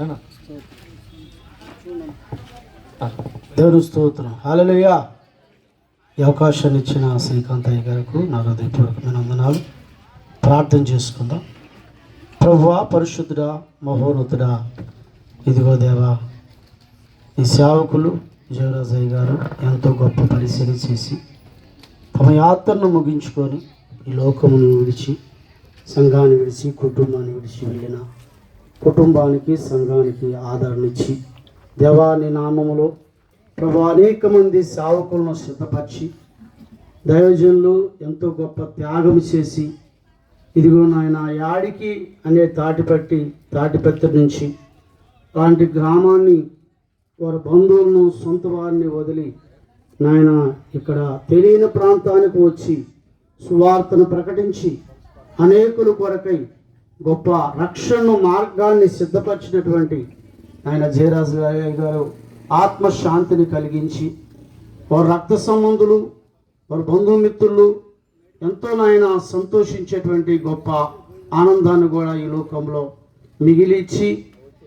ఏనా? దేవుని స్తోత్రం. హాలలుయా ఈ అవకాశాన్ని ఇచ్చిన శ్రీకాంతయ్య గారికి నా హృదయపూర్వకమైన వందనాలు ప్రార్థన చేసుకుందాం. ప్రభువా పరిశుద్ధుడా మహోన్నతుడా ఇదిగో దేవా ఈ సేవకులు జీవరాజయ్య గారు ఎంతో గొప్ప పరిశీలన చేసి తమ యాత్రను ముగించుకొని ఈ లోకమును విడిచి సంఘాన్ని విడిచి కుటుంబాన్ని విడిచి వెళ్ళిన కుటుంబానికి సంఘానికి ఆదరణ దేవాని నామములో ప్రభు అనేక మంది సేవకులను సిద్ధపరిచి దైవజనులు ఎంతో గొప్ప త్యాగం చేసి ఇదిగో నాయన యాడికి అనే తాటిపట్టి తాటిపెత్త నుంచి లాంటి గ్రామాన్ని వారి బంధువులను సొంత వారిని వదిలి నాయన ఇక్కడ తెలియని ప్రాంతానికి వచ్చి సువార్తను ప్రకటించి అనేకుల కొరకై గొప్ప రక్షణ మార్గాన్ని సిద్ధపరిచినటువంటి ఆయన జయరాజు గారి గారు ఆత్మశాంతిని కలిగించి వారి రక్త సంబంధులు వారి బంధుమిత్రులు ఎంతో నాయన సంతోషించేటువంటి గొప్ప ఆనందాన్ని కూడా ఈ లోకంలో మిగిలిచ్చి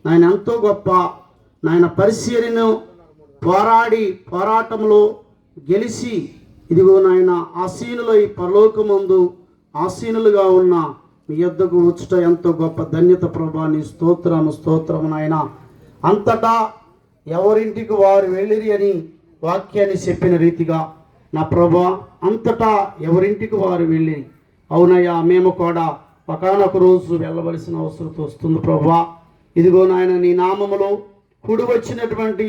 నాయన ఎంతో గొప్ప నాయన పరిశీలన పోరాడి పోరాటంలో గెలిచి ఇదిగో నాయన ఆసీనుల ఈ పరలోకమందు ఆసీనులుగా ఉన్న మీ యొద్దకు వచ్చుట ఎంతో గొప్ప ధన్యత ప్రభా నీ స్తోత్రము స్తోత్రము నాయన. అంతటా ఎవరింటికి వారు వెళ్ళిరి అని వాక్యాన్ని చెప్పిన రీతిగా నా ప్రభా అంతటా ఎవరింటికి వారు వెళ్ళిరి. అవునయ్యా మేము కూడా ఒకనొక రోజు వెళ్ళవలసిన అవసరం వస్తుంది ప్రభా. ఇదిగో నాయన నీ నామములో కుడి వచ్చినటువంటి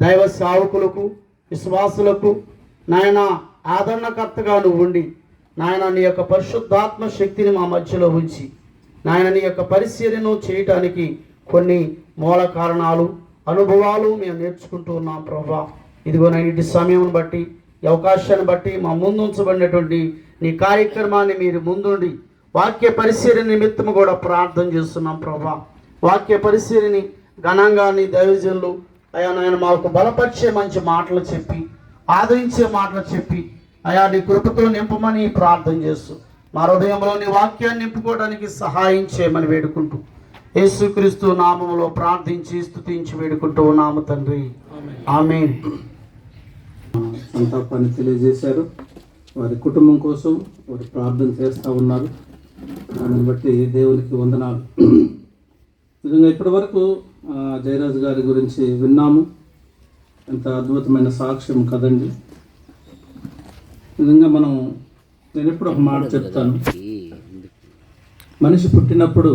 దైవ సేవకులకు విశ్వాసులకు నాయన ఆదరణకర్తగా నువ్వు ఉండి నాయన నీ యొక్క పరిశుద్ధాత్మ శక్తిని మా మధ్యలో ఉంచి నాయన నీ యొక్క పరిశీలన చేయటానికి కొన్ని మూల కారణాలు అనుభవాలు మేము నేర్చుకుంటూ ఉన్నాం ప్రభా. ఇదిగో నా ఇటు సమయం బట్టి ఈ అవకాశాన్ని బట్టి మా ముందు ఉంచబడినటువంటి నీ కార్యక్రమాన్ని మీరు ముందుండి వాక్య పరిశీలన నిమిత్తం కూడా ప్రార్థన చేస్తున్నాం ప్రభా. వాక్య పరిశీలిని ఘనంగా నీ దైవజనులు అయ్యా నాయన మాకు బలపరిచే మంచి మాటలు చెప్పి ఆదరించే మాటలు చెప్పి అయా నీ కృపతో నింపమని ప్రార్థన చేస్తూ మా హృదయంలో నీ వాక్యాన్ని నింపుకోవడానికి సహాయం చేయమని వేడుకుంటూ యేసుక్రీస్తు నామములో ప్రార్థించి స్తుతించి వేడుకుంటూ ఉన్నాము తండ్రి. ఆమేన్. సంతాపాన్ని తెలియజేశారు. వారి కుటుంబం కోసం వారు ప్రార్థన చేస్తూ ఉన్నారు. దాన్ని బట్టి దేవునికి వందనాలు. నిజంగా ఇప్పటి వరకు ఆ, జయరాజు గారి గురించి విన్నాము. ఎంత అద్భుతమైన సాక్ష్యం కదండి. నిజంగా మనం నేను ఎప్పుడు ఒక మాట చెప్తాను. మనిషి పుట్టినప్పుడు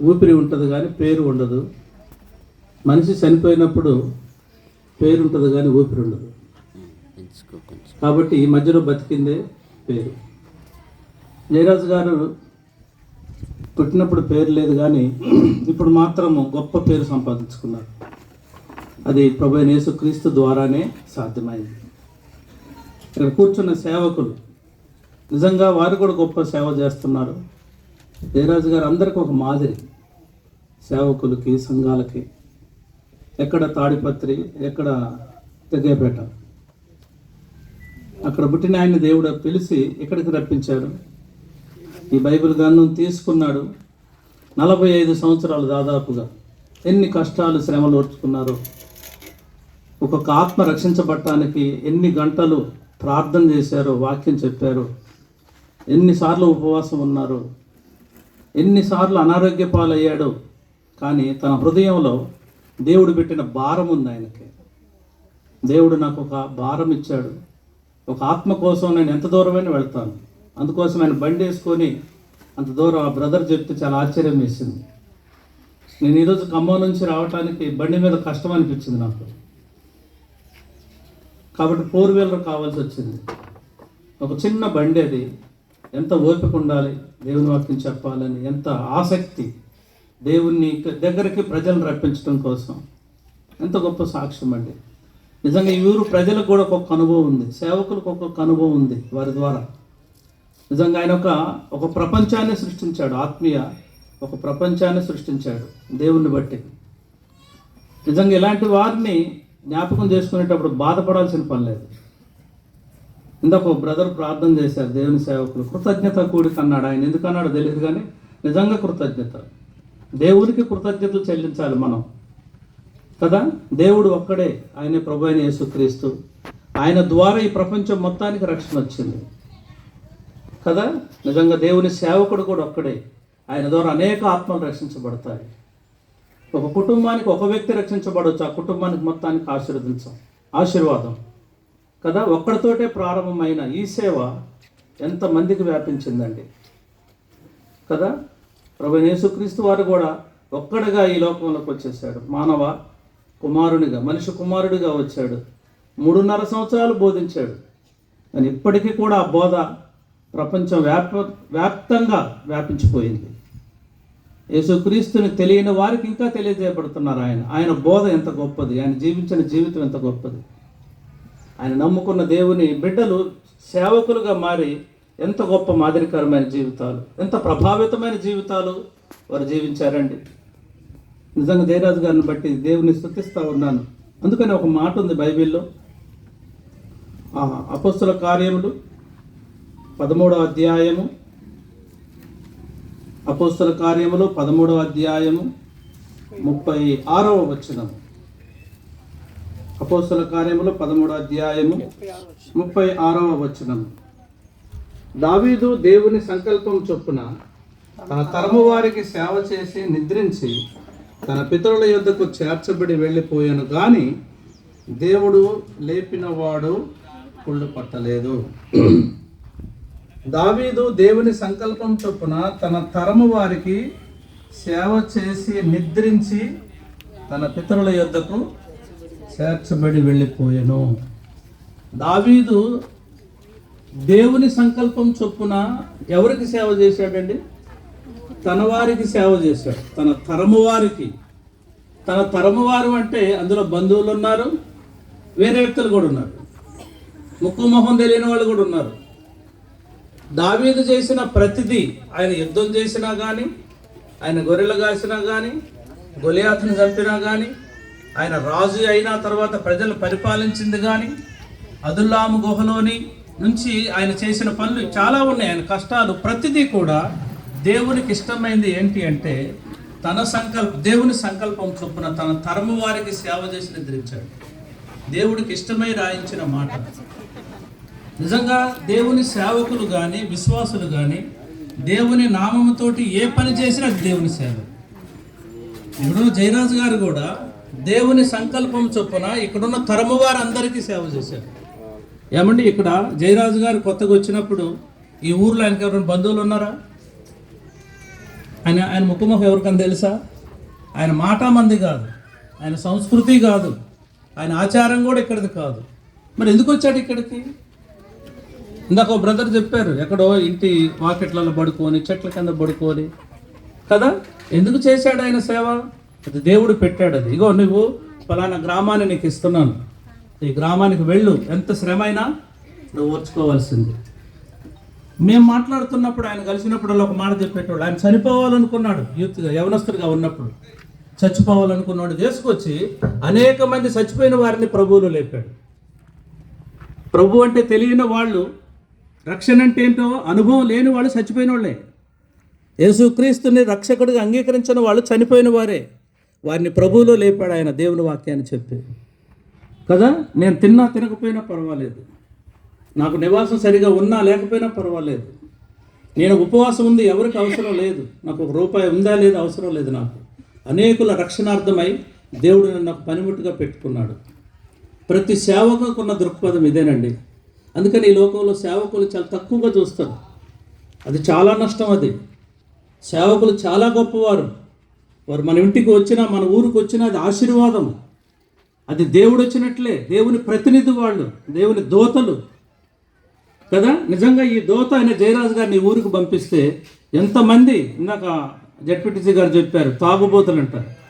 ఊపిరి ఉంటుంది కానీ పేరు ఉండదు. మనిషి చనిపోయినప్పుడు పేరు ఉంటుంది కానీ ఊపిరి ఉండదు. కాబట్టి ఈ మధ్యలో బతికిందే పేరు. జయరాజు గారు పుట్టినప్పుడు పేరు లేదు కానీ ఇప్పుడు మాత్రము గొప్ప పేరు సంపాదించుకున్నారు. అది ప్రభు యేసుక్రీస్తు ద్వారానే సాధ్యమైంది. ఇక్కడ కూర్చున్న సేవకులు. నిజంగా వారు కూడా గొప్ప సేవ చేస్తున్నారు. జయరాజు గారు అందరికీ ఒక మాదిరి. సేవకులకి సంఘాలకి. ఎక్కడ తాడిపత్రి ఎక్కడ తెగేపేట. అక్కడ పుట్టిన ఆయన దేవుడు పిలిచి ఇక్కడికి రప్పించారు? ఈ బైబిల్ గ్రంథం తీసుకున్నాడు నలభై ఐదు సంవత్సరాలు దాదాపుగా. ఎన్ని కష్టాలు శ్రమలు ఓర్చుకున్నారో. ఒక్కొక్క ఆత్మ రక్షించబడటానికి ఎన్ని గంటలు ప్రార్థన చేశారు వాక్యం చెప్పారు. ఎన్నిసార్లు ఉపవాసం ఉన్నారు? ఎన్నిసార్లు అనారోగ్య పాలయ్యాడు? కానీ తన హృదయంలో దేవుడు పెట్టిన భారం ఉంది ఆయనకి. దేవుడు నాకు ఒక భారం ఇచ్చాడు. ఒక ఆత్మ కోసం నేను ఎంత దూరమైనా వెళ్తాను. అందుకోసం ఆయన బండి వేసుకొని అంత దూరం ఆ బ్రదర్ చెప్తే చాలా ఆశ్చర్యం వేసింది. నేను ఈరోజు ఖమ్మం నుంచి రావడానికి బండి మీద కష్టం అనిపించింది నాకు. కాబట్టి ఫోర్ వీలర్ కావాల్సి వచ్చింది. ఒక చిన్న బండి అది. ఎంత ఓపిక ఉండాలి దేవుని వాక్యం చెప్పాలని ఎంత ఆసక్తి దేవుణ్ణి దగ్గరికి ప్రజలను రప్పించడం కోసం. ఎంత గొప్ప సాక్ష్యం అండి. నిజంగా ఈ ఊరు ప్రజలకు కూడా ఒక్కొక్క అనుభవం ఉంది. సేవకులకు ఒక్కొక్క అనుభవం ఉంది వారి ద్వారా. నిజంగా ఆయన ఒక ఒక ప్రపంచాన్ని సృష్టించాడు. ఆత్మీయ ఒక ప్రపంచాన్ని సృష్టించాడు దేవుణ్ణి బట్టి. నిజంగా ఇలాంటి వారిని జ్ఞాపకం చేసుకునేటప్పుడు బాధపడాల్సిన పని లేదు. ఇందాక ఒక బ్రదర్ ప్రార్థన చేశారు దేవుని సేవకులు కృతజ్ఞత కూడికి అన్నాడు ఆయన. ఎందుకన్నాడో తెలియదు కానీ నిజంగా కృతజ్ఞత. దేవునికి కృతజ్ఞతలు చెల్లించాలి మనం. కదా? దేవుడు ఒక్కడే ఆయన ప్రభు అయిన యేసుక్రీస్తు. ఆయన ద్వారా ఈ ప్రపంచం మొత్తానికి రక్షణ వచ్చింది. కదా? నిజంగా దేవుని సేవకుడు కూడా ఒక్కడే. ఆయన ద్వారా అనేక ఆత్మలు రక్షించబడతాయి. ఒక కుటుంబానికి ఒక వ్యక్తి రక్షించబడవచ్చు ఆ కుటుంబానికి మొత్తానికి ఆశీర్వదించాం. ఆశీర్వాదం. కదా ఒక్కడితోటే ప్రారంభమైన ఈ సేవ ఎంతమందికి వ్యాపించిందండి. కదా ప్రభు యేసుక్రీస్తు వారు కూడా ఒక్కడిగా ఈ లోకంలోకి వచ్చేసాడు. మానవ కుమారునిగా మనిషి కుమారుడిగా వచ్చాడు. మూడున్నర సంవత్సరాలు బోధించాడు. కానీ ఇప్పటికీ కూడా ఆ బోధ ప్రపంచం వ్యాప వ్యాప్తంగా వ్యాపించిపోయింది. యేసుక్రీస్తుని తెలియని వారికి ఇంకా తెలియజేయబడుతున్నారు ఆయన. ఆయన బోధ ఎంత గొప్పది. ఆయన జీవించిన జీవితం ఎంత గొప్పది. ఆయన నమ్ముకున్న దేవుని బిడ్డలు సేవకులుగా మారి ఎంత గొప్ప మాదిరికరమైన జీవితాలు ఎంత ప్రభావితమైన జీవితాలు వారు జీవించారండి. నిజంగా జయరాజు గారిని బట్టి దేవుని స్థుతిస్తూ ఉన్నాను. అందుకని ఒక మాట ఉంది బైబిల్లో. ఆ అపస్తుల కార్యములు పదమూడవ అధ్యాయము అపోస్తల కార్యములు పదమూడవ అధ్యాయము ముప్పై ఆరవ వచనము. అపోస్తల కార్యములు పదమూడవ అధ్యాయము ముప్పై ఆరవ వచనము. దావీదు దేవుని సంకల్పం చొప్పున తన తరము వారికి సేవ చేసి నిద్రించి తన పితరుల యొద్దకు చేర్చబడి వెళ్ళిపోయాను కానీ దేవుడు లేపినవాడు కుళ్ళు పట్టలేదు దావీదు దేవుని సంకల్పం చొప్పున తన తరము వారికి సేవ చేసి నిద్రించి తన పితరుల యొద్దకు చేర్చబడి వెళ్ళిపోయాను. దావీదు దేవుని సంకల్పం చొప్పున ఎవరికి సేవ చేశాడండి? తన వారికి సేవ చేశాడు. తన తరము వారికి. తన తరము వారు అంటే అందులో బంధువులు ఉన్నారు వేరే వ్యక్తులు కూడా ఉన్నారు. ముక్కు మొహం తెలియని వాళ్ళు కూడా ఉన్నారు. దావీదు చేసిన ప్రతిదీ ఆయన యుద్ధం చేసినా కానీ ఆయన గొర్రెలు కాసినా కానీ గొలియాతను చంపినా కానీ ఆయన రాజు అయిన తర్వాత ప్రజలు పరిపాలించింది కానీ అదుల్లాము గుహలోని నుంచి ఆయన చేసిన పనులు చాలా ఉన్నాయి. ఆయన కష్టాలు ప్రతిదీ కూడా దేవునికి ఇష్టమైంది ఏంటి అంటే తన సంకల్ప దేవుని సంకల్పం చొప్పున తన తరము వారికి సేవ చేసి నిద్రించాడు. దేవుడికి ఇష్టమై రాయించిన మాట. నిజంగా దేవుని సేవకులు కానీ విశ్వాసులు కానీ దేవుని నామముతోటి ఏ పని చేసినా దేవుని సేవ. ఇప్పుడు జయరాజు గారు కూడా దేవుని సంకల్పం చొప్పున ఇక్కడున్న తరము వారందరికీ సేవ చేశారు. ఏమండి ఇక్కడ జయరాజు గారు కొత్తగా వచ్చినప్పుడు ఈ ఊర్లో ఆయనకి ఎవరైనా బంధువులు ఉన్నారా? ఆయన ఆయన ముఖముఖం ఎవరికని తెలుసా? ఆయన మాట మంది కాదు ఆయన సంస్కృతి కాదు ఆయన ఆచారం కూడా ఇక్కడిది కాదు. మరి ఎందుకు వచ్చాడు ఇక్కడికి? ఇందాక ఒక బ్రదర్ చెప్పారు ఎక్కడో ఇంటి వాకెట్లలో పడుకొని చెట్ల కింద పడుకొని. కదా? ఎందుకు చేశాడు ఆయన సేవ? అది దేవుడు పెట్టాడు అది. ఇగో నువ్వు ఫలానా గ్రామాన్ని నీకు ఇస్తున్నాను. ఈ గ్రామానికి వెళ్ళు. ఎంత శ్రమ అయినా నువ్వు ఓర్చుకోవాల్సింది. మేము మాట్లాడుతున్నప్పుడు ఆయన కలిసినప్పుడు ఒక మాట చెప్పేటోడు. ఆయన చనిపోవాలనుకున్నాడు యూత్గా యవనస్తుడిగా ఉన్నప్పుడు. చచ్చిపోవాలనుకున్నాడు. చేసుకొచ్చి అనేక మంది చచ్చిపోయిన వారిని ప్రభువులు లేపాడు. ప్రభు అంటే తెలియని వాళ్ళు రక్షణ అంటే ఏంటో? అనుభవం లేని వాళ్ళు చచ్చిపోయిన వాళ్ళే యేసుక్రీస్తుని రక్షకుడిగా అంగీకరించిన వాళ్ళు చనిపోయిన వారే. వారిని ప్రభువులో లేపాడు ఆయన దేవుని వాక్యాన్ని చెప్పి. కదా? నేను తిన్నా తినకపోయినా పర్వాలేదు. నాకు నివాసం సరిగా ఉన్నా లేకపోయినా పర్వాలేదు. నేను ఉపవాసం ఉంది ఎవరికి అవసరం లేదు. నాకు ఒక రూపాయి ఉందా లేదా అవసరం లేదు నాకు. అనేకుల రక్షణార్థమై దేవుడు నన్ను పనిముట్టుగా పెట్టుకున్నాడు. ప్రతి సేవకుకున్న దృక్పథం ఇదేనండి. అందుకని ఈ లోకంలో సేవకులు చాలా తక్కువగా చూస్తారు. అది చాలా నష్టం అది. సేవకులు చాలా గొప్పవారు. వారు మన ఇంటికి వచ్చినా మన ఊరికి వచ్చినా అది ఆశీర్వాదం. అది దేవుడు వచ్చినట్లే దేవుని ప్రతినిధి వాళ్ళు దేవుని దోతలు. కదా? నిజంగా ఈ దోత అయిన జయరాజు గారిని ఊరికి పంపిస్తే ఎంతమంది ఇందాక జడ్పీటీసీ గారు చెప్పారు తాగుబోతులు అంటారు.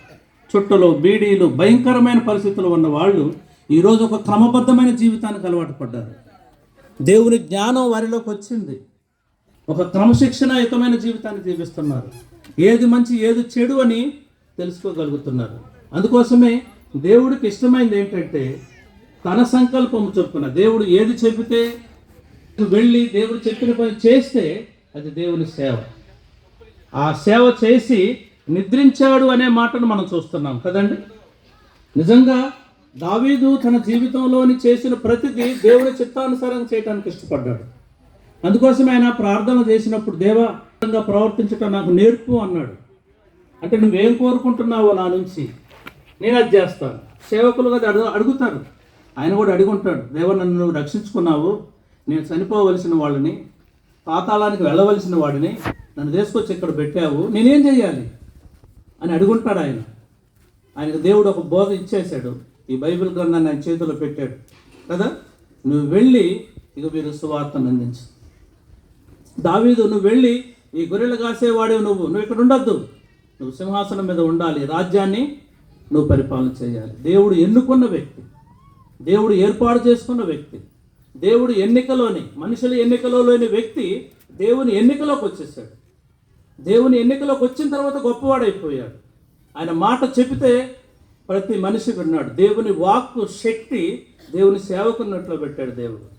చుట్టలు బీడీలు భయంకరమైన పరిస్థితులు ఉన్న వాళ్ళు ఈరోజు ఒక క్రమబద్ధమైన జీవితానికి అలవాటు పడ్డారు. దేవుని జ్ఞానం వారిలోకి వచ్చింది. ఒక క్రమశిక్షణయుతమైన జీవితాన్ని జీవిస్తున్నారు. ఏది మంచి ఏది చెడు అని తెలుసుకోగలుగుతున్నారు. అందుకోసమే దేవుడికి ఇష్టమైంది ఏంటంటే తన సంకల్పం చొప్పున దేవుడు ఏది చెబితే వెళ్ళి దేవుడు చెప్పిన పని చేస్తే అది దేవుని సేవ. ఆ సేవ చేసి నిద్రించాడు అనే మాటను మనం చూస్తున్నాం కదండి? నిజంగా దావీదు తన జీవితంలోని చేసిన ప్రతిదీ దేవుని చిత్తానుసారం చేయడానికి ఇష్టపడ్డాడు. అందుకోసం ఆయన ప్రార్థన చేసినప్పుడు దేవా ప్రవర్తించటం నాకు నేర్పు అన్నాడు. అంటే నువ్వేం కోరుకుంటున్నావో నా నుంచి నేను అది చేస్తాను. సేవకులుగా అడుగు అడుగుతారు. ఆయన కూడా అడుగుంటాడు దేవ నన్ను నువ్వు రక్షించుకున్నావు. నేను చనిపోవలసిన వాళ్ళని పాతాళానికి వెళ్ళవలసిన వాడిని నన్ను తీసుకొచ్చి ఇక్కడ పెట్టావు. నేనేం చేయాలి? అని అడుగుంటాడు ఆయన. ఆయనకు దేవుడు ఒక బోధ ఇచ్చేశాడు. ఈ బైబిల్ గ్రంథాన్ని ఆయన చేతిలో పెట్టాడు. కదా? నువ్వు వెళ్ళి ఇక మీరు సువార్తను అందించు. దావీదు నువ్వు వెళ్ళి ఈ గొర్రెలు కాసేవాడివి నువ్వు. నువ్వు ఇక్కడ ఉండొద్దు. నువ్వు సింహాసనం మీద ఉండాలి. రాజ్యాన్ని నువ్వు పరిపాలన చేయాలి. దేవుడు ఎన్నుకున్న వ్యక్తి. దేవుడు ఏర్పాటు చేసుకున్న వ్యక్తి. దేవుడు ఎన్నికలోని మనుషుల ఎన్నికలో లేని వ్యక్తి దేవుని ఎన్నికలోకి వచ్చేసాడు. దేవుని ఎన్నికలోకి వచ్చిన తర్వాత గొప్పవాడైపోయాడు. ఆయన మాట చెబితే ప్రతి మనిషి విన్నాడు. దేవుని వాక్కు శక్తి దేవుని సేవకున్నట్లో పెట్టాడు దేవుడు.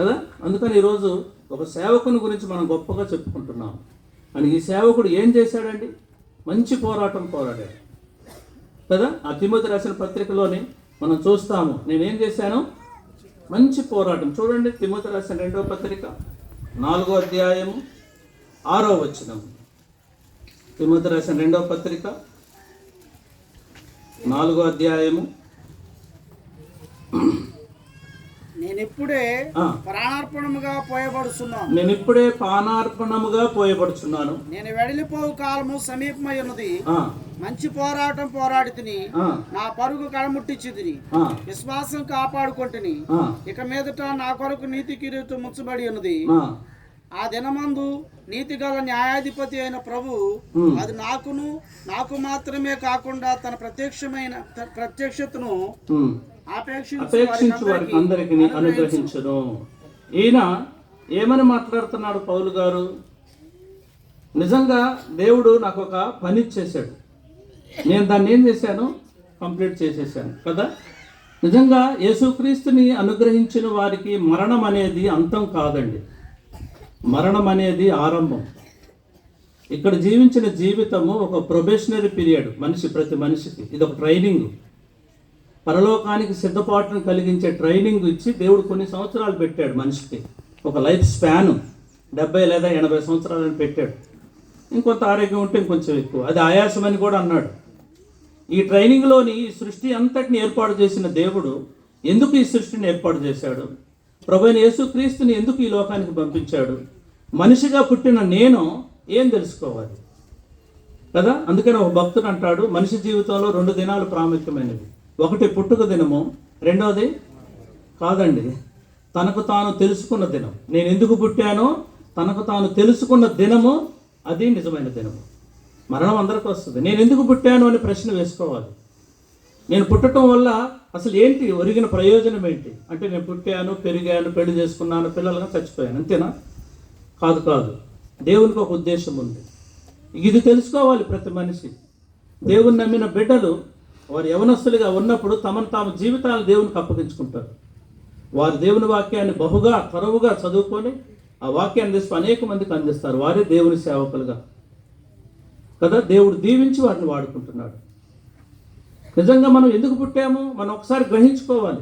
కదా? అందుకని ఈరోజు ఒక సేవకుని గురించి మనం గొప్పగా చెప్పుకుంటున్నాం. అని ఈ సేవకుడు ఏం చేశాడండి? మంచి పోరాటం పోరాడాడు. కదా? ఆ తిమ్మతి రాసిన పత్రికలోని మనం చూస్తాము. నేనేం చేశాను? మంచి పోరాటం. చూడండి తిమ్మతి రాసిన రెండవ పత్రిక నాలుగో అధ్యాయము ఆరో వచనం తిమ్మతి రాసిన రెండవ పత్రిక నాలుగో అధ్యాయము. నేను ఇప్పుడే ప్రాణార్పణముగా పోయబడుతున్నాను నేను ఇప్పుడే పానార్పణముగా పోయబడుచున్నాను. నేను వెడలిపోవు కాలము సమీపమై ఉన్నది. మంచి పోరాటం పోరాడి తిని ఆ, నా పరుగు కడముట్టించి తిని ఆ, విశ్వాసం కాపాడుకుంటుని. ఇక మీదట నా కొరకు నీతి కిరీటం ముచ్చబడి ఉన్నది. ఆ, దినమందు నీతి గల న్యాయాధిపతి అయిన ప్రభు. అది నాకును నాకు మాత్రమే కాకుండా తన ప్రత్యక్షమైన తన ప్రత్యక్షతను అపేక్షించు వారికి అందరికి అనుగ్రహించను. ఈయన ఏమని మాట్లాడుతున్నాడు పౌలు గారు? నిజంగా దేవుడు నాకు ఒక పని ఇచ్చేశాడు. నేను దాన్ని ఏం చేశాను? కంప్లీట్ చేసేసాను కదా? నిజంగా యేసుక్రీస్తుని అనుగ్రహించిన వారికి మరణం అనేది అంతం కాదండి. మరణం అనేది ఆరంభం. ఇక్కడ జీవించిన జీవితము ఒక ప్రొబేషనరీ పీరియడ్ మనిషి ప్రతి మనిషికి. ఇది ఒక ట్రైనింగ్ పరలోకానికి సిద్ధపాటును కలిగించే ట్రైనింగ్ ఇచ్చి దేవుడు కొన్ని సంవత్సరాలు పెట్టాడు మనిషికి. ఒక లైఫ్ స్పాన్ డెబ్బై లేదా ఎనభై సంవత్సరాలని పెట్టాడు. ఇంకొంత ఆరోగ్యం ఉంటే ఇంకొంచెం ఎక్కువ. అది ఆయాసం అని కూడా అన్నాడు. ఈ ట్రైనింగ్లోని ఈ సృష్టి అంతటిని ఏర్పాటు చేసిన దేవుడు ఎందుకు ఈ సృష్టిని ఏర్పాటు చేశాడు? ప్రభుైన యేసుక్రీస్తుని ఎందుకు ఈ లోకానికి పంపించాడు? మనిషిగా పుట్టిన నేను ఏం తెలుసుకోవాలి? కదా? అందుకని ఒక భక్తుడు అంటాడు మనిషి జీవితంలో రెండు దినాలు ప్రాముఖ్యమైనవి. ఒకటి పుట్టుక దినము రెండవది కాదండి తనకు తాను తెలుసుకున్న దినం. నేను ఎందుకు పుట్టానో తనకు తాను తెలుసుకున్న దినము అది నిజమైన దినము. మరణం అందరికీ వస్తుంది. నేను ఎందుకు పుట్టాను అని ప్రశ్న వేసుకోవాలి. నేను పుట్టడం వల్ల అసలు ఏంటి ఒరిగిన ప్రయోజనం ఏంటి? అంటే నేను పుట్టాను పెరిగాను పెళ్ళి చేసుకున్నాను పిల్లలుగా చచ్చిపోయాను. అంతేనా? కాదు కాదు. దేవునికి ఒక ఉద్దేశం ఉంది. ఇది తెలుసుకోవాలి ప్రతి మనిషి. దేవుని నమ్మిన బిడ్డలు వారు యవనస్తులుగా ఉన్నప్పుడు తమను తాము జీవితాలు దేవునికి అప్పగించుకుంటారు. వారు దేవుని వాక్యాన్ని బహుగా తరవుగా చదువుకొని ఆ వాక్యాన్ని తీసుకు అనేక మందికి అందిస్తారు. వారే దేవుని సేవకులుగా. కదా? దేవుడు దీవించి వారిని వాడుకుంటున్నాడు. నిజంగా మనం ఎందుకు పుట్టాము? మనం ఒకసారి గ్రహించుకోవాలి.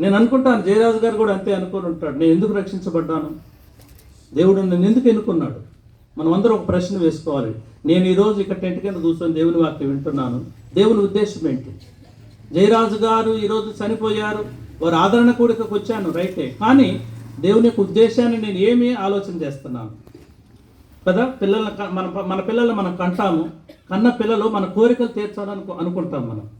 నేను అనుకుంటాను జయరాజు గారు కూడా అంతే అనుకొని ఉంటాడు. నేను ఎందుకు రక్షించబడ్డాను? దేవుడు నన్ను ఎందుకు ఎన్నుకున్నాడు? మనం అందరం ఒక ప్రశ్న వేసుకోవాలి. నేను ఈరోజు ఇక్కడ టెంట్ కింద కూర్చొని దేవుని వాక్యం వింటున్నాను. దేవుని ఉద్దేశం ఏంటి? జయరాజు గారు ఈరోజు చనిపోయారు. వారు ఆదరణ కూడికకు వచ్చాను రైటే. కానీ దేవుని యొక్క ఉద్దేశాన్ని నేను ఏమి ఆలోచన చేస్తున్నాను? కదా? పిల్లల మన మన పిల్లలు మనం కంటాము కన్న పిల్లలు మన కోరికలు తీర్చాలని అనుకుంటాం మనం.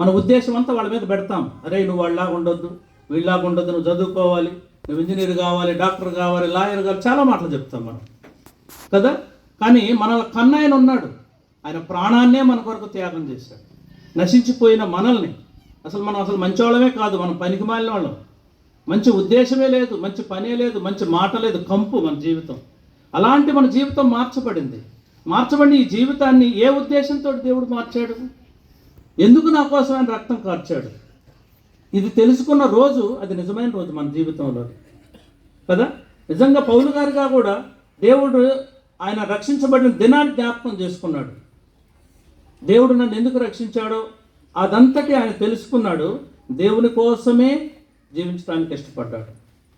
మన ఉద్దేశం అంతా వాళ్ళ మీద పెడతాం. అరే నువ్వు వాళ్ళలాగా ఉండొద్దు వీళ్ళలాగా ఉండొద్దు నువ్వు చదువుకోవాలి నువ్వు ఇంజనీర్ కావాలి డాక్టర్ కావాలి లాయర్ కావాలి చాలా మాటలు చెప్తాం మనం. కదా? కానీ మన కన్న ఆయన ఉన్నాడు. ఆయన ప్రాణాన్నే మన కొరకు త్యాగం చేశాడు. నశించిపోయిన మనల్ని. అసలు మనం అసలు మంచివాళ్ళమే కాదు మనం పనికి మాలిన వాళ్ళం. మంచి ఉద్దేశమే లేదు మంచి పనే లేదు మంచి మాట లేదు కంపు మన జీవితం. అలాంటి మన జీవితం మార్చబడింది. మార్చబడిన ఈ జీవితాన్ని ఏ ఉద్దేశంతో దేవుడు మార్చాడు? ఎందుకు నా కోసం ఆయన రక్తం కార్చాడు? ఇది తెలుసుకున్న రోజు అది నిజమైన రోజు మన జీవితంలో కదా? నిజంగా పౌలు గారుగా కూడా దేవుడు ఆయన రక్షించబడిన దినాన్ని జ్ఞాపకం చేసుకున్నాడు. దేవుడు నన్ను ఎందుకు రక్షించాడో అదంతటి ఆయన తెలుసుకున్నాడు. దేవుని కోసమే జీవించడానికి ఇష్టపడ్డాడు.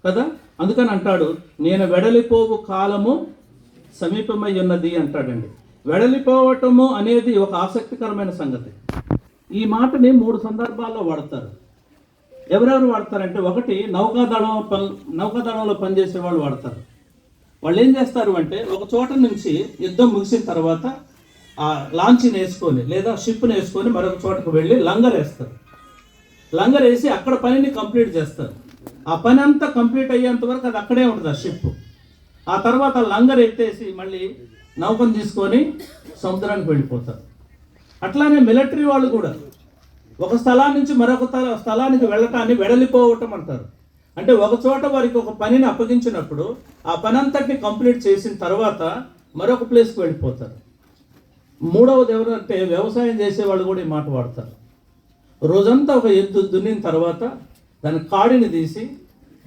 కదా? అందుకని అంటాడు నేను వెడలిపోవు కాలము సమీపమై ఉన్నది అంటాడండి. వెడలిపోవటము అనేది ఒక ఆసక్తికరమైన సంగతి. ఈ మాటని మూడు సందర్భాల్లో వాడతారు. ఎవరెవరు వాడతారంటే ఒకటి నౌకాదళం పన్ నౌకాదళంలో పనిచేసే వాళ్ళు వాడతారు. వాళ్ళు ఏం చేస్తారు అంటే ఒక చోట నుంచి యుద్ధం ముగిసిన తర్వాత ఆ లాంచ్ని వేసుకొని లేదా షిప్ని వేసుకొని మరొక చోటకు వెళ్ళి లంగర్ వేస్తారు లంగర్ వేసి అక్కడ పనిని కంప్లీట్ చేస్తారు. ఆ పని అంతా కంప్లీట్ అయ్యేంత వరకు అది అక్కడే ఉంటుంది ఆ షిప్ ఆ తర్వాత లంగర్ ఎత్తేసి మళ్ళీ నౌకను తీసుకొని సముద్రానికి వెళ్ళిపోతారు. అట్లానే మిలిటరీ వాళ్ళు కూడా ఒక స్థలాన్ని నుంచి మరొక స్థలానికి వెళ్ళటాన్ని వెడలిపోవటం అంటారు. అంటే ఒక చోట వారికి ఒక పనిని అప్పగించినప్పుడు ఆ పని అంతటిని కంప్లీట్ చేసిన తర్వాత మరొక ప్లేస్కి వెళ్ళిపోతారు. మూడవది ఎవరంటే వ్యవసాయం చేసే వాళ్ళు కూడా ఈ మాట వాడతారు. రోజంతా ఒక ఎద్దు దున్నిన తర్వాత దాని కాడిని తీసి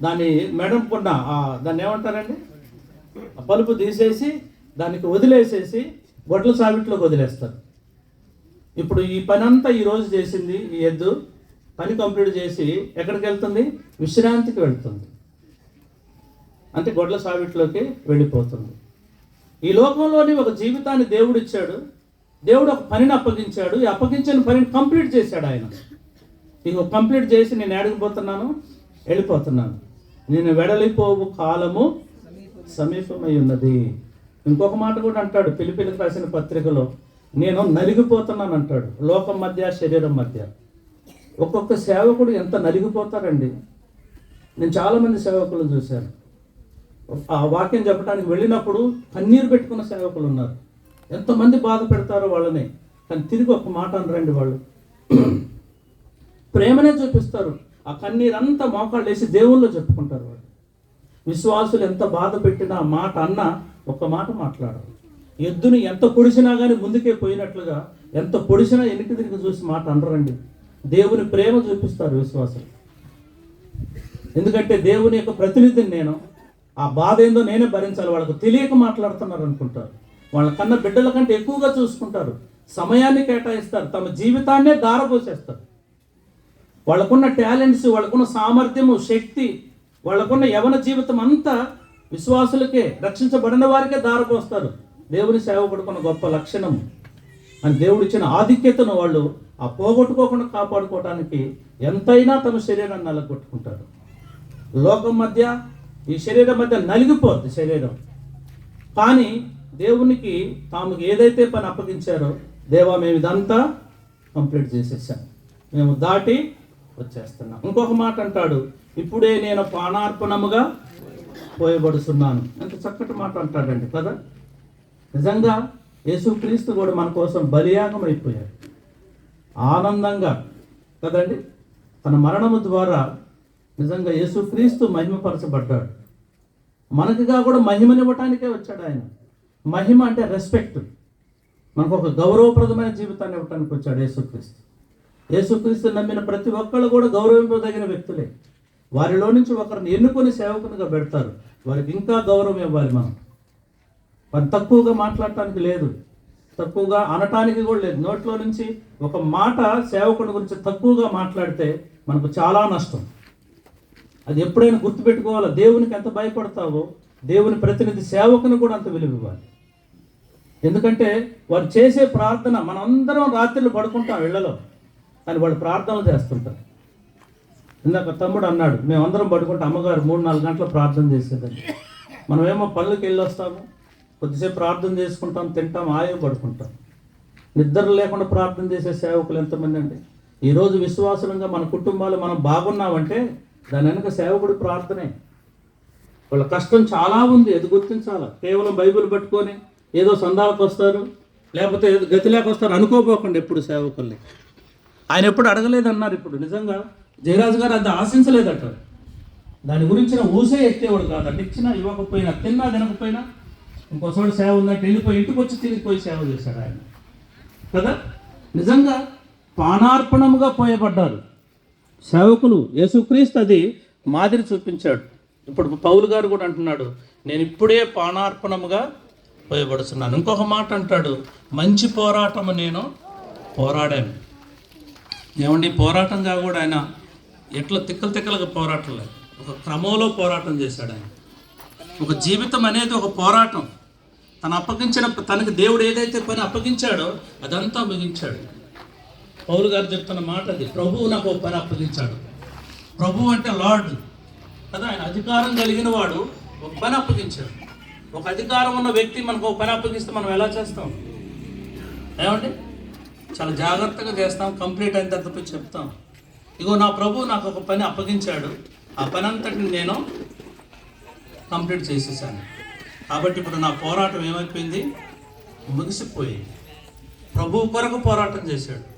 దాని మెడంకున్న ఆ దాన్ని ఏమంటారండి? పలుపు తీసేసి దానికి వదిలేసేసి గొడ్ల సావిట్లోకి వదిలేస్తారు. ఇప్పుడు ఈ పని అంతా ఈరోజు చేసింది ఈ ఎద్దు పని కంప్లీట్ చేసి ఎక్కడికి వెళ్తుంది? విశ్రాంతికి వెళ్తుంది. అంటే గొడ్ల సావిట్లోకి వెళ్ళిపోతుంది. ఈ లోకంలోని ఒక జీవితాన్ని దేవుడు ఇచ్చాడు దేవుడు ఒక పనిని అప్పగించాడు. ఈ అప్పగించిన పనిని కంప్లీట్ చేశాడు ఆయన. ఇక కంప్లీట్ చేసి నేను ఎడగిపోతున్నాను వెళ్ళిపోతున్నాను. నేను వెడలిపోవు కాలము సమీపమై ఉన్నది ఇంకొక మాట కూడా అంటాడు పిలిపిలికి రాసిన పత్రికలో. నేను నలిగిపోతున్నాను అంటాడు లోకం మధ్య శరీరం మధ్య. ఒక్కొక్క సేవకుడు ఎంత నలిగిపోతారండి? నేను చాలామంది సేవకులను చూశాను. ఆ వాక్యం చెప్పడానికి వెళ్ళినప్పుడు కన్నీరు పెట్టుకున్న సేవకులు ఉన్నారు. ఎంతమంది బాధ పెడతారో వాళ్ళని. కానీ తిరిగి ఒక మాట అనరండి వాళ్ళు. ప్రేమనే చూపిస్తారు. ఆ కన్నీరంతా మోకాళ్ళు వేసి దేవుళ్ళు చెప్పుకుంటారు వాళ్ళు. విశ్వాసులు ఎంత బాధ పెట్టినా మాట అన్న ఒక్క మాట మాట్లాడరు. ఎద్దుని ఎంత పొడిచినా కానీ ముందుకే పోయినట్లుగా ఎంత పొడిచినా వెనక్కి తిరిగి చూసి మాట అనరండి. దేవుని ప్రేమ చూపిస్తారు విశ్వాసులు. ఎందుకంటే దేవుని యొక్క ప్రతినిధిని నేను ఆ బాధ ఏందో నేనే భరించాలి. వాళ్ళకు తెలియక మాట్లాడుతున్నారు అనుకుంటారు. వాళ్ళ కన్న బిడ్డల కంటే ఎక్కువగా చూసుకుంటారు. సమయాన్ని కేటాయిస్తారు. తమ జీవితాన్నే దారపోసేస్తారు వాళ్ళకున్న టాలెంట్స్ వాళ్ళకున్న సామర్థ్యము శక్తి వాళ్ళకున్న యవన జీవితం అంతా విశ్వాసులకే రక్షించబడిన వారికే దారపోస్తారు. దేవుని సేవపడుకున్న గొప్ప లక్షణము. అని దేవుడు ఇచ్చిన ఆధిక్యతను వాళ్ళు ఆ పోగొట్టుకోకుండా కాపాడుకోవడానికి ఎంతైనా తమ శరీరాన్ని నలగొట్టుకుంటారు లోకం మధ్య ఈ శరీరం మధ్య నలిగిపోద్ది శరీరం. కానీ దేవునికి తాము ఏదైతే పని అప్పగించారో దేవా మేము ఇదంతా కంప్లీట్ చేసేసాం. మేము దాటి వచ్చేస్తున్నా. ఇంకొక మాట అంటాడు ఇప్పుడే నేను పానార్పణముగా పోయబడుతున్నాను ఎంత చక్కటి మాట అంటాడండి కదా? నిజంగా యేసుక్రీస్తు కూడా మన కోసం బలియాగం అయిపోయాడు ఆనందంగా కదండి? తన మరణము ద్వారా నిజంగా యేసుక్రీస్తు మహిమపరచబడ్డాడు. మనకుగా కూడా మహిమనివ్వటానికే వచ్చాడు ఆయన. మహిమ అంటే రెస్పెక్ట్. మనకు ఒక గౌరవప్రదమైన జీవితాన్ని ఇవ్వటానికి వచ్చాడు యేసుక్రీస్తు. యేసుక్రీస్తు నమ్మిన ప్రతి ఒక్కళ్ళు కూడా గౌరవింపదగిన వ్యక్తులే. వారిలో నుంచి ఒకరిని ఎన్నుకొని సేవకునిగా పెడతారు. వారికి ఇంకా గౌరవం ఇవ్వాలి మనం. వారు తక్కువగా మాట్లాడటానికి లేదు. తక్కువగా అనటానికి కూడా లేదు. నోట్లో నుంచి ఒక మాట సేవకుని గురించి తక్కువగా మాట్లాడితే మనకు చాలా నష్టం. అది ఎప్పుడైనా గుర్తుపెట్టుకోవాలా? దేవునికి ఎంత భయపడతావో దేవుని ప్రతినిధి సేవకుని కూడా అంత విలువ ఇవ్వాలి. ఎందుకంటే వారు చేసే ప్రార్థన మనందరం రాత్రులు పడుకుంటాం ఇళ్ళలో. కానీ వాళ్ళు ప్రార్థనలు చేస్తుంటారు. ఇందాక తమ్ముడు అన్నాడు మేమందరం పడుకుంటే అమ్మగారు మూడు నాలుగు గంటలు ప్రార్థన చేసేదని మనమేమో పనులకు వెళ్ళి వస్తాము కొద్దిసేపు ప్రార్థన చేసుకుంటాం తింటాం ఆయో పడుకుంటాం. నిద్ర లేకుండా ప్రార్థన చేసే సేవకులు ఎంతమంది అండి? ఈరోజు విశ్వాసంగా మన కుటుంబాలు మనం బాగున్నామంటే దాని వెనుక సేవకుడి ప్రార్థనే. వాళ్ళ కష్టం చాలా ఉంది అది గుర్తించాలి. కేవలం బైబిల్ పట్టుకొని ఏదో సందాలకు వస్తారు లేకపోతే ఏదో గతి లేక వస్తారు అనుకోపోకండి ఎప్పుడు సేవకుల్ని. ఆయన ఎప్పుడు అడగలేదన్నారు ఇప్పుడు. నిజంగా జయరాజు గారు అది ఆశించలేదట. దాని గురించిన ఊసే ఎత్తేవాడు కాదు అంటే ఇచ్చినా ఇవ్వకపోయినా తిన్నా తినకపోయినా ఇంకోసారి సేవ ఉందంటే వెళ్ళిపోయి ఇంటికి వచ్చి తిరిగిపోయి సేవ చేశాడు ఆయన. కదా? నిజంగా పానార్పణముగా పోయబడ్డారు. సేవకులు యేసుక్రీస్తు అది మాదిరి చూపించాడు. ఇప్పుడు పౌలు గారు కూడా అంటున్నాడు నేను ఇప్పుడే పానార్పణముగా పోయబడుతున్నాను ఇంకొక మాట అంటాడు మంచి పోరాటము నేను పోరాడాను. ఏమండి పోరాటంగా కూడా ఆయన ఎట్లా తిక్కలు తిక్కలుగా పోరాటం లేదు ఒక క్రమంలో పోరాటం చేశాడు ఆయన. ఒక జీవితం అనేది ఒక పోరాటం. తను అప్పగించిన తనకి దేవుడు ఏదైతే పని అప్పగించాడో అదంతా ముగించాడు. పౌలు గారు చెప్తున్న మాట అది ప్రభువు నాకు ఒక పని అప్పగించాడు. ప్రభు అంటే లార్డ్. కదా ఆయన అధికారం కలిగిన వాడు ఒక పని అప్పగించాడు. ఒక అధికారం ఉన్న వ్యక్తి మనకు ఒక పని అప్పగిస్తే మనం ఎలా చేస్తాం? ఏమండి? చాలా జాగ్రత్తగా చేస్తాం కంప్లీట్ అయిన తర్వాత చెప్తాం. ఇగో నా ప్రభు నాకు ఒక పని అప్పగించాడు. ఆ పని అంతటిని నేను కంప్లీట్ చేసేసాను. కాబట్టి ఇప్పుడు నా పోరాటం ఏమైపోయింది? ముగిసిపోయింది. ప్రభువు కొరకు పోరాటం చేశాడు.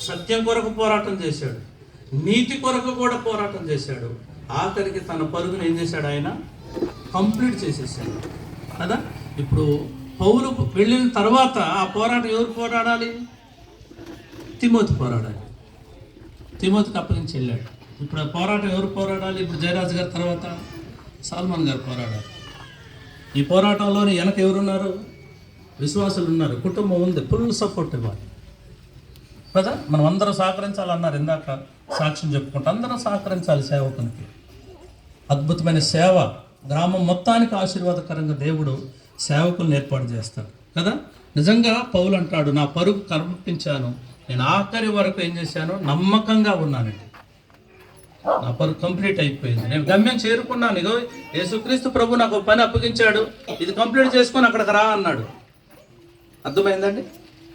సత్యం కొరకు పోరాటం చేశాడు. నీతి కొరకు కూడా పోరాటం చేశాడు. ఆఖరికి తన పరుగును ఏం చేశాడు ఆయన? కంప్లీట్ చేసేసాడు. కదా? ఇప్పుడు పౌలు వెళ్ళిన తర్వాత ఆ పోరాటం ఎవరు పోరాడాలి? తిమోతి పోరాడాలి. తిమోతికి అప్పగించి వెళ్ళాడు. ఇప్పుడు ఆ పోరాటం ఎవరు పోరాడాలి? ఇప్పుడు జయరాజు గారి తర్వాత సల్మాన్ గారు పోరాడాలి. ఈ పోరాటంలోని వెనక ఎవరున్నారు? విశ్వాసులు ఉన్నారు. కుటుంబం ఉంది. ఫుల్ సపోర్ట్ ఇవ్వాలి. కదా? మనం అందరం సహకరించాలన్నారు ఇందాక సాక్ష్యం చెప్పుకుంటా. అందరం సహకరించాలి సేవకునికి. అద్భుతమైన సేవ. గ్రామం మొత్తానికి ఆశీర్వాదకరంగా దేవుడు సేవకులను ఏర్పాటు చేస్తాడు. కదా? నిజంగా పౌలు అంటాడు నా పరుగు కర్పించాను నేను ఆఖరి వరకు ఏం చేశాను నమ్మకంగా ఉన్నానండి. నా పరుగు కంప్లీట్ అయిపోయింది. నేను గమ్యం చేరుకున్నాను. ఇదో యేసుక్రీస్తు ప్రభు నాకు ఒక పని అప్పగించాడు. ఇది కంప్లీట్ చేసుకొని అక్కడికి రా అన్నాడు. అర్థమైందండి?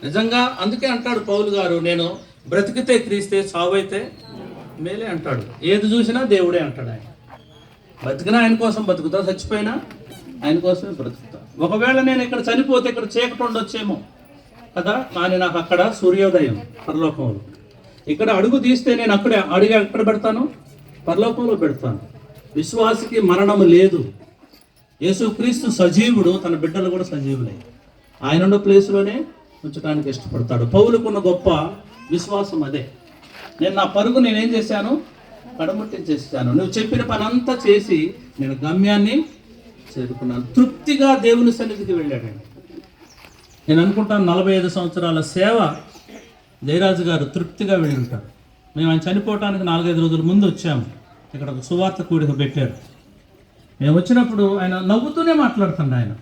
నిజంగా అందుకే అంటాడు పౌలు గారు నేను బ్రతికితే క్రీస్తే సావైతే మేలే అంటాడు. ఏది చూసినా దేవుడే అంటాడు ఆయన. బతికినా ఆయన కోసం బతుకుతా చచ్చిపోయినా ఆయన కోసమే బ్రతుకుతా? ఒకవేళ నేను ఇక్కడ చనిపోతే ఇక్కడ చీకటి ఉండొచ్చేమో కదా? కానీ నాకు అక్కడ సూర్యోదయం పరలోకంలో. ఇక్కడ అడుగు తీస్తే నేను అక్కడే అడుగు ఎక్కడ పెడతాను? పరలోకంలో పెడతాను. విశ్వాసికి మరణము లేదు. యేసుక్రీస్తు సజీవుడు తన బిడ్డలు కూడా సజీవులే. ఆయన ఉన్న ప్లేస్లోనే ఉంచడానికి ఇష్టపడతాడు. పౌలుకున్న గొప్ప విశ్వాసం అదే. నేను నా పరుగు నేనేం చేశాను? కడముట్టించేసాను నువ్వు చెప్పిన పని అంతా చేసి నేను గమ్యాన్ని చేరుకున్నాను. తృప్తిగా దేవుని సన్నిధికి వెళ్ళాడండి. నేను అనుకుంటాను నలభై ఐదు సంవత్సరాల సేవ జయరాజు గారు తృప్తిగా వెళ్ళి ఉంటారు. మేము ఆయన చనిపోవటానికి నాలుగైదు రోజుల ముందు వచ్చాము. ఇక్కడ ఒక సువార్త కూడిక పెట్టారు. మేము వచ్చినప్పుడు ఆయన నవ్వుతూనే మాట్లాడుతుండ ఆయన.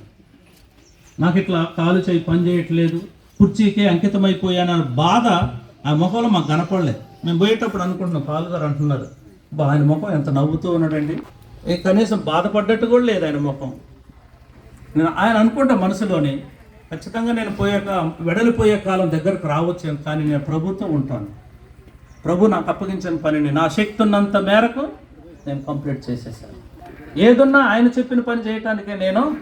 నాకు ఇట్లా కాలు చేయి పని చేయట్లేదు కుర్చీకే అంకితమైపోయానన్న బాధ ఆ ముఖంలో మాకు కనపడలేదు మేము పోయేటప్పుడు అనుకుంటున్నాం పాలు గారు అంటున్నారు బా ఆయన ముఖం ఎంత నవ్వుతూ ఉన్నాడండి. కనీసం బాధపడ్డట్టు కూడా లేదు ఆయన ముఖం నేను ఆయన అనుకుంటా మనసులోని ఖచ్చితంగా నేను పోయాక వెడలిపోయే కాలం దగ్గరకు రావచ్చు కానీ నేను ప్రభుత్వం ఉంటాను. ప్రభు నాకు అప్పగించిన పనిని నా శక్తి ఉన్నంత మేరకు నేను కంప్లీట్ చేసేసాను. ఏదున్నా ఆయన చెప్పిన పని చేయటానికే నేను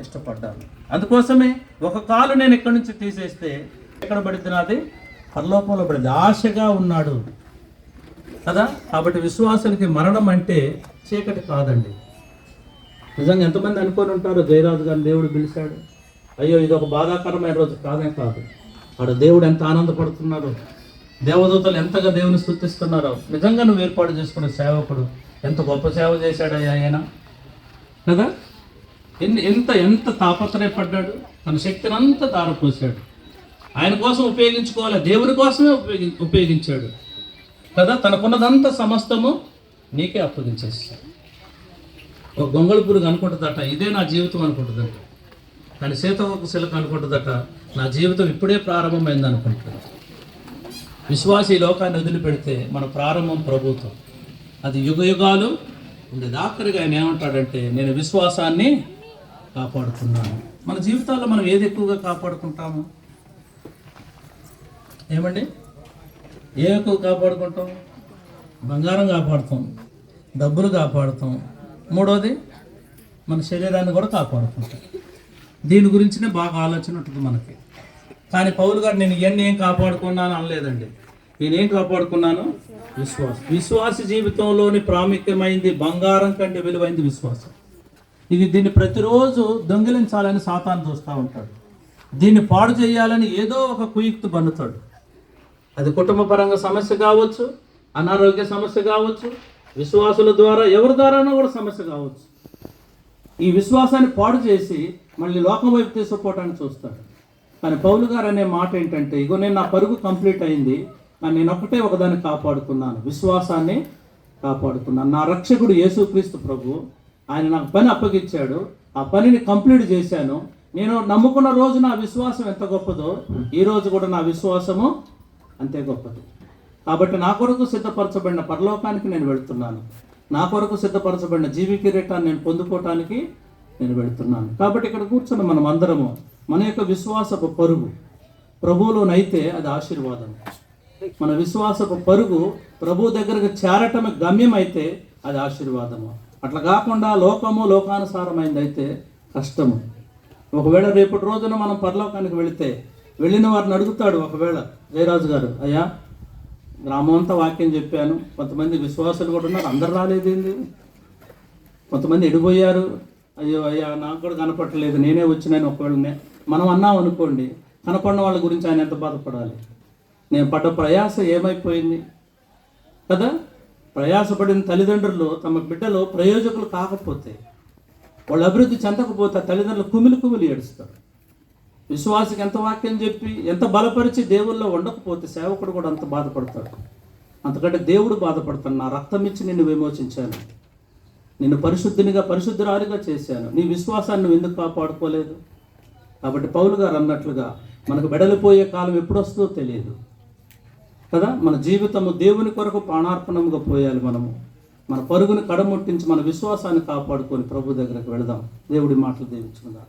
ఇష్టపడ్డాను. అందుకోసమే ఒక కాలు నేను ఇక్కడి నుంచి తీసేస్తే ఎక్కడ పడింది నాది? పరలోకంలో పడింది ఆశగా ఉన్నాడు. కదా? కాబట్టి విశ్వాసానికి మరణం అంటే చీకటి కాదండి. నిజంగా ఎంతమంది అనుకొని ఉంటారు జయరాజు గారు దేవుడు పిలిచాడు. అయ్యో ఇది ఒక బాధాకరమైన రోజు కాదే కాదు. ఆడ దేవుడు ఎంత ఆనందపడుతున్నాడు. దేవదూతలు ఎంతగా దేవుని స్థుతిస్తున్నారో. నిజంగా నువ్వు ఏర్పాటు చేసుకున్న సేవకుడు ఎంత గొప్ప సేవ చేశాడయ్యా ఆయన. కదా? ఎన్ని ఎంత ఎంత తాపత్రయపడ్డాడు. తన శక్తిని అంతా తారపోసాడు ఆయన కోసం ఉపయోగించుకోవాలి. దేవుని కోసమే ఉపయోగి ఉపయోగించాడు. కదా? తనకున్నదంతా సమస్తము నీకే అప్పగించేస్తాడు ఒక గొంగళి పురుగు అనుకుంటుందట. ఇదే నా జీవితం అనుకుంటుందట. కానీ సీతకు శిలక అనుకుంటుందట. నా జీవితం ఇప్పుడే ప్రారంభమైంది అనుకుంటుంది. విశ్వాస ఈ లోకాన్ని వదిలిపెడితే మన ప్రారంభం ప్రభుత్వం. అది యుగ యుగాలు ఉండేది ఆఖరిగా ఆయన ఏమంటాడంటే నేను విశ్వాసాన్ని కాపాడుతున్నాను. మన జీవితాల్లో మనం ఏది ఎక్కువగా కాపాడుకుంటాము? ఏమండి? ఏ ఎక్కువ కాపాడుకుంటాం? బంగారం కాపాడుతాం డబ్బులు కాపాడుతాం. మూడోది మన శరీరాన్ని కూడా కాపాడుకుంటాం. దీని గురించినే బాగా ఆలోచన ఉంటుంది మనకి. కానీ పౌలు గారు నేను ఇవన్నీ ఏం కాపాడుకున్నాను? అనలేదండి. నేనేం కాపాడుకున్నాను? విశ్వాసం. విశ్వాస జీవితంలోని ప్రాముఖ్యమైంది బంగారం కంటే విలువైంది విశ్వాసం. ఇది దీన్ని ప్రతిరోజు దొంగిలించాలని సాతాను చూస్తూ ఉంటాడు. దీన్ని పాడు చేయాలని ఏదో ఒక కుయుక్తి బన్నుతాడు. అది కుటుంబపరంగా సమస్య కావచ్చు అనారోగ్య సమస్య కావచ్చు విశ్వాసుల ద్వారా ఎవరి ద్వారానో కూడా సమస్య కావచ్చు. ఈ విశ్వాసాన్ని పాడు చేసి మళ్ళీ లోకం వైపు తీసుకుపోవటానికి చూస్తాడు. కానీ పౌలు గారు అనే మాట ఏంటంటే ఇగో నేను నా పరుగు కంప్లీట్ అయింది. కానీ నేను ఒకటే ఒకదాన్ని కాపాడుకున్నాను. విశ్వాసాన్ని కాపాడుకున్నాను. నా రక్షకుడు యేసుక్రీస్తు ప్రభు ఆయన నాకు పని అప్పగించాడు. ఆ పనిని కంప్లీట్ చేశాను. నేను నమ్ముకున్న రోజు నా విశ్వాసం ఎంత గొప్పదో ఈ రోజు కూడా నా విశ్వాసము అంతే గొప్పది. కాబట్టి నా కొరకు సిద్ధపరచబడిన పరలోకానికి నేను వెళుతున్నాను. నా కొరకు సిద్ధపరచబడిన జీవి కిరీటాన్ని నేను పొందుకోవటానికి నేను వెళుతున్నాను కాబట్టి ఇక్కడ కూర్చున్న మనం అందరము మన యొక్క విశ్వాసపు పరుగు ప్రభువులోనైతే అది ఆశీర్వాదం. మన విశ్వాసపు పరుగు ప్రభు దగ్గరకు చేరటం గమ్యం అయితే అది ఆశీర్వాదము. అట్లా కాకుండా లోకము లోకానుసారమైంది అయితే కష్టము. ఒకవేళ రేపటి రోజున మనం పరలోకానికి వెళితే వెళ్ళిన వారిని అడుగుతాడు ఒకవేళ జయరాజు గారు అయ్యా గ్రామంతా వాక్యం చెప్పాను కొంతమంది విశ్వాసులు కూడా ఉన్నారు అందరు రాలేదేంది కొంతమంది ఎడిపోయారు అయ్యో అయ్యా నాకు కూడా కనపట్టలేదు నేనే వచ్చినాను ఒకవేళనే. మనం అన్నాం అనుకోండి కనపడిన వాళ్ళ గురించి ఆయన ఎంత బాధపడాలి? నేను పడ్డ ప్రయాస ఏమైపోయింది? కదా? ప్రయాసపడిన తల్లిదండ్రులు తమ బిడ్డలు ప్రయోజకులు కాకపోతే వాళ్ళు అభివృద్ధి చెందకపోతే తల్లిదండ్రులు కుమిలి కుమిలి ఏడుస్తారు. విశ్వాసకి ఎంత వాక్యం చెప్పి ఎంత బలపరిచి దేవుల్లో ఉండకపోతే సేవకుడు కూడా అంత బాధపడతాడు. అంతకంటే దేవుడు బాధపడతాడు. నా రక్తం ఇచ్చి నిన్ను విమోచించాను. నిన్ను పరిశుద్ధినిగా పరిశుద్ధురాలిగా చేశాను. నీ విశ్వాసాన్ని నువ్వు ఎందుకు కాపాడుకోలేదు? కాబట్టి పౌలు గారు అన్నట్లుగా మనకు వెడలిపోయే కాలం ఎప్పుడు వస్తుందో తెలియదు. కదా? మన జీవితము దేవుని కొరకు ప్రాణార్పణముగా పోయాలి మనము. మన పరుగుని కడముట్టించి మన విశ్వాసాన్ని కాపాడుకొని ప్రభు దగ్గరకు వెళదాం. దేవుడి మాటలు దేవించుకుందాం.